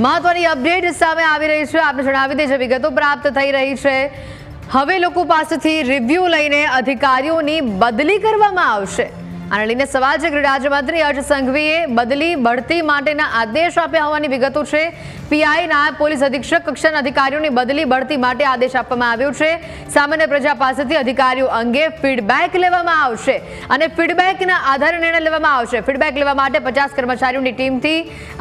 મહત્વની અપડેટ સામે આવી રહી છે. આપણે જણાવી દઈએ વિગતો પ્રાપ્ત થઈ રહી છે. હવે લોકો પાસેથી રિવ્યૂ લઈને અધિકારીઓની બદલી કરવામાં આવશે. આને લઈને સવાલ છે ગૃહ રાજ્યમંત્રી અર્જ સંઘવીએ બદલી બઢતી માટેના આદેશ આપ્યા હોવાની વિગતો છે. પીઆઈ નાયબ પોલીસ અધિક્ષક કક્ષાના અધિકારીઓની બદલી બઢતી માટે આદેશ આપવામાં આવ્યો છે. સામાન્ય પ્રજા પાસેથી અધિકારીઓ અંગે ફીડબેક લેવામાં આવશે અને ફીડબેકના આધારે નિર્ણય લેવામાં આવશે. ફીડબેક લેવા માટે પચાસ કર્મચારીઓની ટીમથી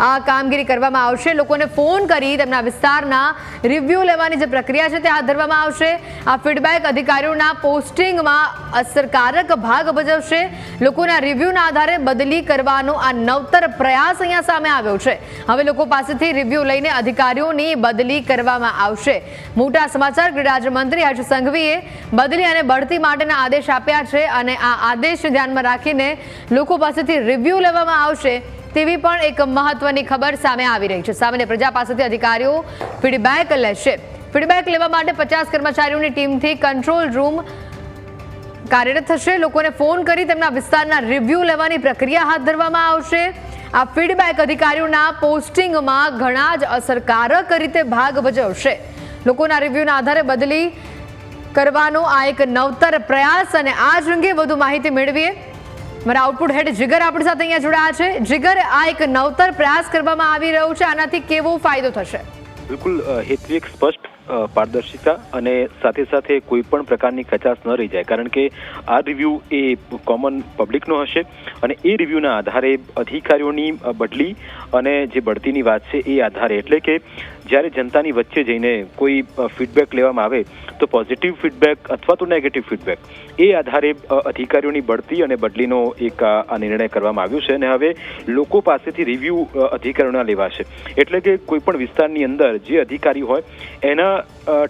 આ કામગીરી કરવામાં આવશે. લોકોને ફોન કરી તેમના વિસ્તારના રિવ્યૂ લેવાની જે પ્રક્રિયા છે તે હાથ ધરવામાં આવશે. આ ફીડબેક અધિકારીઓના પોસ્ટિંગમાં અસરકારક ભાગ ભજવશે. લોકોના રિવ્યૂના આધારે બદલી કરવાનો આ નવતર પ્રયાસ અહીંયા સામે આવ્યો છે. હવે લોકો પાસેથી રિવ્યૂ લઈને અધિકારીઓની બદલી કરવામાં આવશે. મોટા સમાચાર, ગૃહરાજ્યમંત્રી હર્ષ સંઘવીએ બદલી અને બઢતી માટેના આદેશ આપ્યા છે અને આ આદેશ ધ્યાનમાં રાખીને લોકો પાસેથી રિવ્યૂ લેવામાં આવશે તેવી પણ એક મહત્વની ખબર સામે આવી રહી છે. સામાન્ય પ્રજા પાસેથી અધિકારીઓ ફીડબેક લેશે. ફીડબેક લેવા માટે પચાસ કર્મચારીઓની ટીમથી કંટ્રોલ રૂમ કાર્યરત થશે. લોકોને ફોન કરી તેમના વિસ્તારના રિવ્યૂ લેવાની પ્રક્રિયા હાથ ધરવામાં આવશે. આ ફીડબેક અધિકારીઓના પોસ્ટિંગમાં ઘણા જ અસરકારક રીતે ભાગ ભજવશે. લોકોના રિવ્યૂના આધારે બદલી કરવાનો આ એક નવતર પ્રયાસ અને આ જ અંગે વધુ માહિતી મેળવીએ. મારા આઉટપુટ હેડ જીગર આપણી સાથે અહીંયા જોડાયા છે. જીગર, આ એક નવતર પ્રયાસ કરવામાં આવી રહ્યો છે. આનાથી કેવો ફાયદો થશે? બિલકુલ હેતુ એક સ્પષ્ટ પારદર્શિતા અને સાથે સાથે કોઈ પણ પ્રકારની કચાશ ન રહી જાય. કારણ કે આ રિવ્યૂ એ કોમન પબ્લિકનો હશે અને એ રિવ્યૂના આધારે અધિકારીઓની બદલી અને જે બઢતીની વાત છે એ આધારે. એટલે કે જ્યારે જનતાની વચ્ચે જઈને કોઈ ફીડબેક લેવામાં આવે, તો પોઝિટિવ ફીડબેક અથવા તો નેગેટિવ ફીડબેક એ આધારે અધિકારીઓની બઢતી અને બદલીનો એક આ નિર્ણય કરવામાં આવ્યો છે અને હવે લોકો પાસેથી રિવ્યૂ અધિકારીઓના લેવાશે. એટલે કે કોઈ પણ વિસ્તારની અંદર જે અધિકારી હોય, એના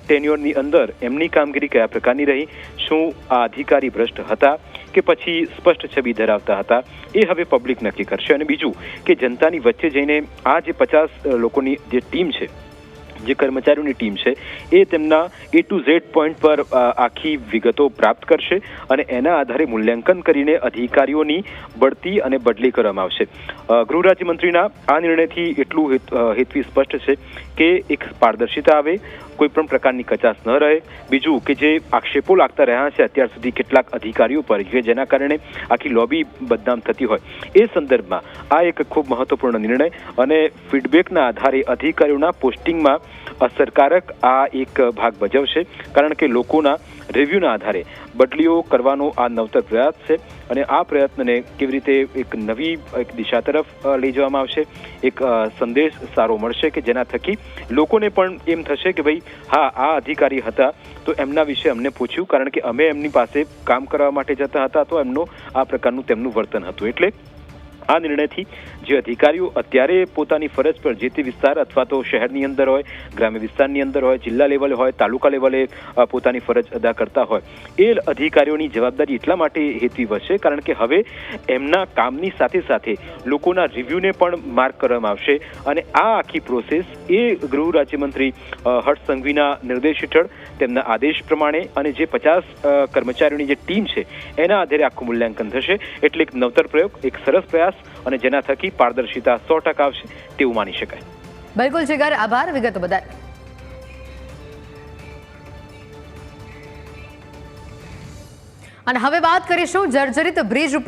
ટેન્યોરની અંદર એમની કામગીરી કયા પ્રકારની રહી, શું આ અધિકારી ભ્રષ્ટ હતા કે પછી સ્પષ્ટ છબી ધરાવતા હતા, એ હવે પબ્લિક નક્કી કરશે. અને બીજું કે જનતાની વચ્ચે જઈને આ જે પચાસ લોકોની જે ટીમ છે જે કર્મચારીઓની ટીમ છે, એ તેમના એ ટુ ઝેડ પોઈન્ટ પર આખી વિગતો પ્રાપ્ત કરશે અને એના આધારે મૂલ્યાંકન કરીને અધિકારીઓની બઢતી અને બદલી કરવામાં આવશે. ગૃહ રાજ્યમંત્રીના આ નિર્ણયથી એટલું હેતવી સ્પષ્ટ છે કે એક પારદર્શિતા આવે, કોઈ પણ પ્રકારની કચાશ ન રહે. બીજું કે જે આક્ષેપો લાગતા રહ્યા છે, અત્યાર સુધી કેટલાક અધિકારીઓ પર કે જેના કારણે આખી લોબી બદનામ થતી હોય. એ સંદર્ભમાં આ એક ખૂબ મહત્વપૂર્ણ નિર્ણય અને ફીડબેકના આધારે અધિકારીઓના પોસ્ટિંગમાં અસરકારક આ એક ભાગ ભજવશે, કારણ કે લોકોના રિવ્યૂના આધારે બદલીઓ કરવાનો આ નવતર પ્રયાસ છે અને આ પ્રયત્નને કેવી રીતે એક નવી એક દિશા તરફ લઈ જવામાં આવશે, એક સંદેશ સારો મળશે કે જેના થકી લોકોને પણ એમ થશે કે ભાઈ, હા, આ અધિકારી હતા તો એમના વિશે અમને પૂછ્યું, કારણ કે અમે એમની પાસે કામ કરવા માટે જતા હતા તો એમનું આ પ્રકારનું તેમનું વર્તન હતું. એટલે આ નિર્ણયથી જે અધિકારીઓ અત્યારે પોતાની ફરજ પર જે તે વિસ્તાર અથવા તો શહેરની અંદર હોય, ગ્રામ્ય વિસ્તારની અંદર હોય, જિલ્લા લેવલે હોય, તાલુકા લેવલે પોતાની ફરજ અદા કરતા હોય. એ અધિકારીઓની જવાબદારી એટલા માટે હેતવી વધશે કારણ કે હવે એમના કામની સાથે સાથે લોકોના રિવ્યૂને પણ માર્ક કરવામાં આવશે અને આ આખી પ્રોસેસ એ ગૃહ રાજ્યમંત્રી હર્ષ સંઘવીના નિર્દેશ હેઠળ, તેમના આદેશ પ્રમાણે અને જે પચાસ કર્મચારીઓની જે ટીમ છે, એના આધારે આખું મૂલ્યાંકન થશે. એટલે એક નવતર પ્રયોગ, એક સરસ પ્રયાસ અને જેના થકી પારદર્શિતા સો ટકા આવશે તેવું માની શકાય. બિલકુલ જીગર, આભાર. વિગતો બદલ. અને હવે વાત કરીશું જર્જરિત બ્રિજ ઉપર.